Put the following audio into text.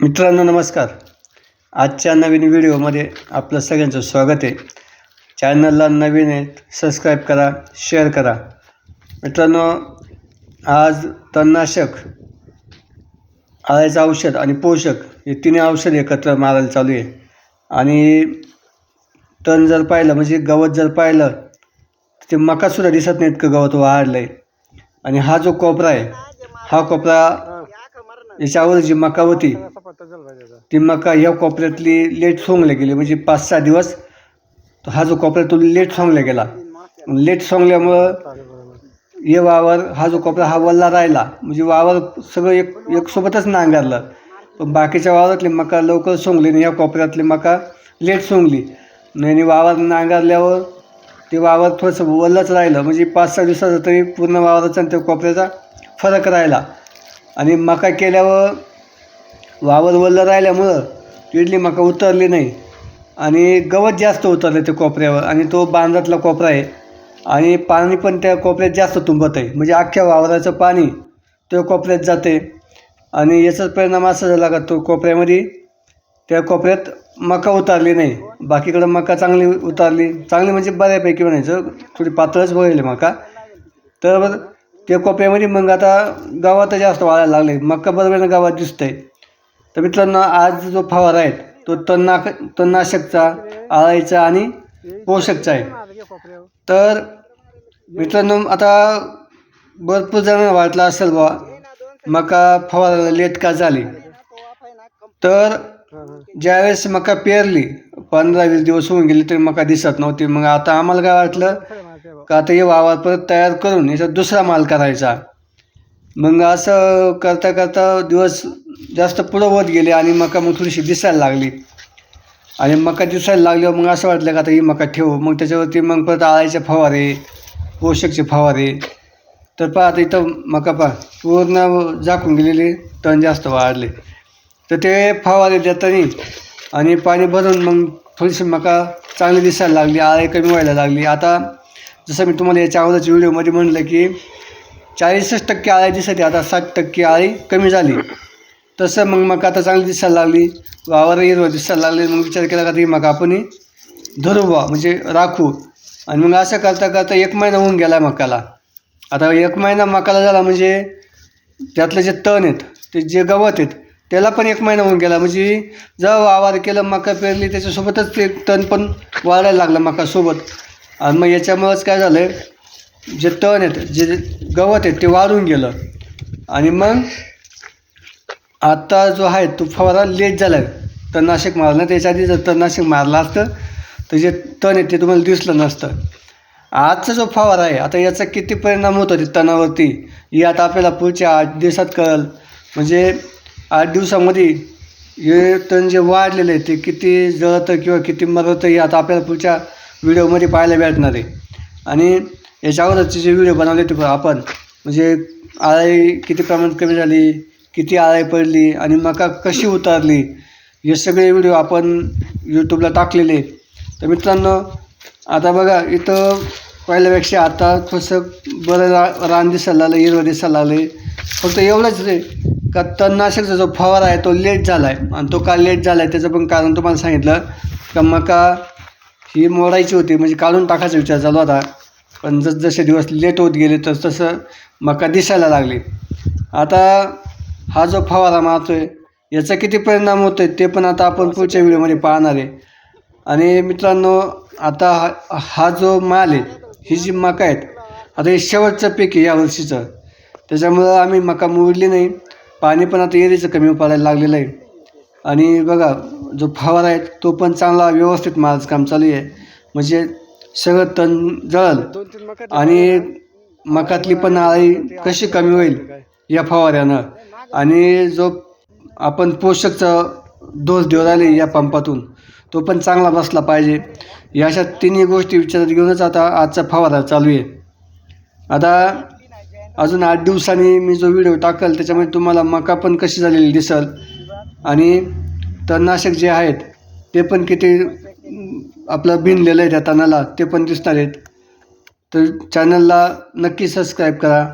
मित्रांनो नमस्कार. आजच्या नवीन व्हिडिओमध्ये आपलं सगळ्यांचं स्वागत आहे. चॅनलला नवीन आहे सबस्क्राईब करा शेअर करा. मित्रांनो आज तणनाशक आळ्याचं औषध आणि पोषक हे तिन्ही औषध एकत्र मारायला चालू आहे. आणि तण जर पाहिलं म्हणजे गवत जर पाहिलं तर ते मकासुद्धा दिसत नाही इतकं गवत वाढलं आहे आणि हा जो कोपरा आहे हा कोपरा याच्यावर जी मका होती ती मका या कोपऱ्यातली लेट सोंगल्या गेली म्हणजे पाच सहा दिवस तो हा जो कोपऱ्यातून लेट सोंगला गेला. लेट सोंगल्यामुळं हे वावर हा जो कोपरा हा वल्ला राहिला. म्हणजे वावर सगळं एक एक सोबतच नांगरलं. पण बाकीच्या वावरातली मका लवकर सोंगली आणि या कोपऱ्यातली मका लेट सोंगली. आणि वावर नांगरल्यावर ते वावर थोडंसं वल्लच राहिलं. म्हणजे पाच सहा दिवसाचा तरी पूर्ण वावराचा आणि त्या कोपऱ्याचा फरक राहिला. आणि मका केल्यावर वावर वल्लं राहिल्यामुळं इडली मका उतरली नाही. आणि गवत जास्त उतरलं त्या कोपऱ्यावर. आणि तो बांधातला कोपरा आहे. आणि पाणी पण त्या कोपऱ्यात जास्त तुंबत आहे. म्हणजे अख्ख्या वावराचं पाणी त्या कोपऱ्यात जाते आणि याचाच परिणाम असा झाला का तो कोपऱ्यामध्ये त्या कोपऱ्यात मका उतारली नाही. बाकीकडं मका चांगली उतारली. चांगली म्हणजे बऱ्यापैकी म्हणायचं थोडी पातळच बघितली मका. तर त्या कोपऱ्यामध्ये मग आता गावात जास्त वाळायला लागले मका बरोबर गावात दिसतंय. तर मित्रांनो आज जो फवारा आहे तो तणनाक तणनाशकचा आळायचा आणि पोषकचा आहे. तर मित्रांनो आता भरपूर जणांना वाटलं असेल बा मका फवारायला लेट का झाली? तर ज्यावेळेस मका पेरली पंधरा वीस दिवस होऊन गेले तरी मका दिसत नव्हती. मग आता आम्हाला काय वाटलं? का आता हे वावर परत तयार करून याचा दुसरा माल करायचा? मग असं करता करता दिवस जास्त पुढं होत गेले आणि मका मग थोडीशी दिसायला लागली. आणि मका दिसायला लागल्यावर मग असं वाटलं का आता ही मका ठेवू. मग त्याच्यावरती मग परत आळायचे फवारे पोषकचे फवारे. तर पहा आता इथं मका पहा. पूर्ण झाकून गेलेले तण जास्त वाढले. तर ते फवारे देताना आणि पाणी भरून मग थोडीशी मका चांगली दिसायला लागली आळे कमी व्हायला लागली. आता जसं मी तुम्हाला याच्या अगोदरच्या व्हिडिओमध्ये म्हटलं की चाळीसच टक्के आळ्या दिसते आता साठ टक्के आळी कमी झाली. तसं मग मका आता चांगली दिसायला लागली. वावर हिरवं दिसायला लागले. मग विचार केला का ती मका आपण धरू बा म्हणजे राखू. आणि मग असं करता करता एक महिना होऊन गेला मकाला. आता एक महिना मकाला झाला म्हणजे त्यातले जे तण आहेत ते जे गवत आहेत त्याला पण एक महिना होऊन गेला. म्हणजे जेव्हा वावर केलं मका पेरली त्याच्यासोबतच ते तण पण वाढायला लागलं मकासोबत. आणि मग याच्यामुळंच काय झालं जे तण आहेत जे गवत आहेत ते वाढून गेलं. आणि मग आता जो आहे तो फवारा लेट झाला. आहे तणनाशक मारलं त्याच्या आधी जर तणनाशक मारलं असतं तर जे तण आहे ते तुम्हाला दिसलं नसतं. आजचा जो फवारा आहे आता याचा किती परिणाम होतो ते तणावरती? हे आता आपल्याला पुढच्या आठ दिवसात कळेल. म्हणजे आठ दिवसामध्ये हे तण जे वाढलेलं आहे ते किती जळतं किंवा किती मरतं हे आता आपल्याला पुढच्या व्हिडिओमध्ये पाहायला भेटणार आहे. आणि याच्या अगोदरचे जे व्हिडिओ बनवले ते आपण म्हणजे आळी किती प्रमाणात कमी झाली किती आळी पडली आणि मका कशी उतारली हे सगळे व्हिडिओ आपण यूट्यूबला टाकलेले. तर मित्रांनो आता बघा इथं पहिल्यापेक्षा आता थोडंसं बरं रा रान दिसायला लागलं हिरवं दिसायला लागले फक्त एवढंच रे. का तणनाशकचा जो फवारा आहे तो लेट झाला आहे आणि तो का लेट झाला आहे त्याचं पण कारण तुम्हाला सांगितलं का मका ही मोडायची होती म्हणजे काढून टाकायचा विचार चालू होता. पण जस जसे दिवस लेट होत गेले तस तसं मका दिसायला लागली. आता हा जो फवारा मारतो आहे याचा किती परिणाम होतो आहे ते पण आता आपण पुढच्या व्हिडिओमध्ये पाहणार आहे. आणि मित्रांनो आता हा हा जो माल आहे ही जी मका आहेत आता हे शेवटचं पीक आहे या वर्षीचं. त्याच्यामुळं आम्ही मका मोडली नाही. पाणी पण आता एरीचं कमी पडायला लागलेलं आहे. आणि बघा जो फवारा आहे तो पण चांगला व्यवस्थित माझं काम चालू आहे. म्हणजे सगळं तण जळल आणि मकातली पण आळी कशी कमी होईल या फवाऱ्यानं? आणि जो आपण पोषकचा डोस देऊ राहिले या पंपातून तो पण चांगला बसला पाहिजे. या अशा तिन्ही गोष्टी विचारात घेऊनच आता आजचा फवारा चालू आहे. आता अजून आठ दिवसांनी मी जो व्हिडिओ टाकल त्याच्यामध्ये तुम्हाला मका पण कशी झालेली दिसल आणि तणनाशक जे आहेत ते पण किती आपलं भिनलेलं आहे त्या तणाला ते पण दिसणार आहेत. तर चॅनलला नक्की सबस्क्राईब करा.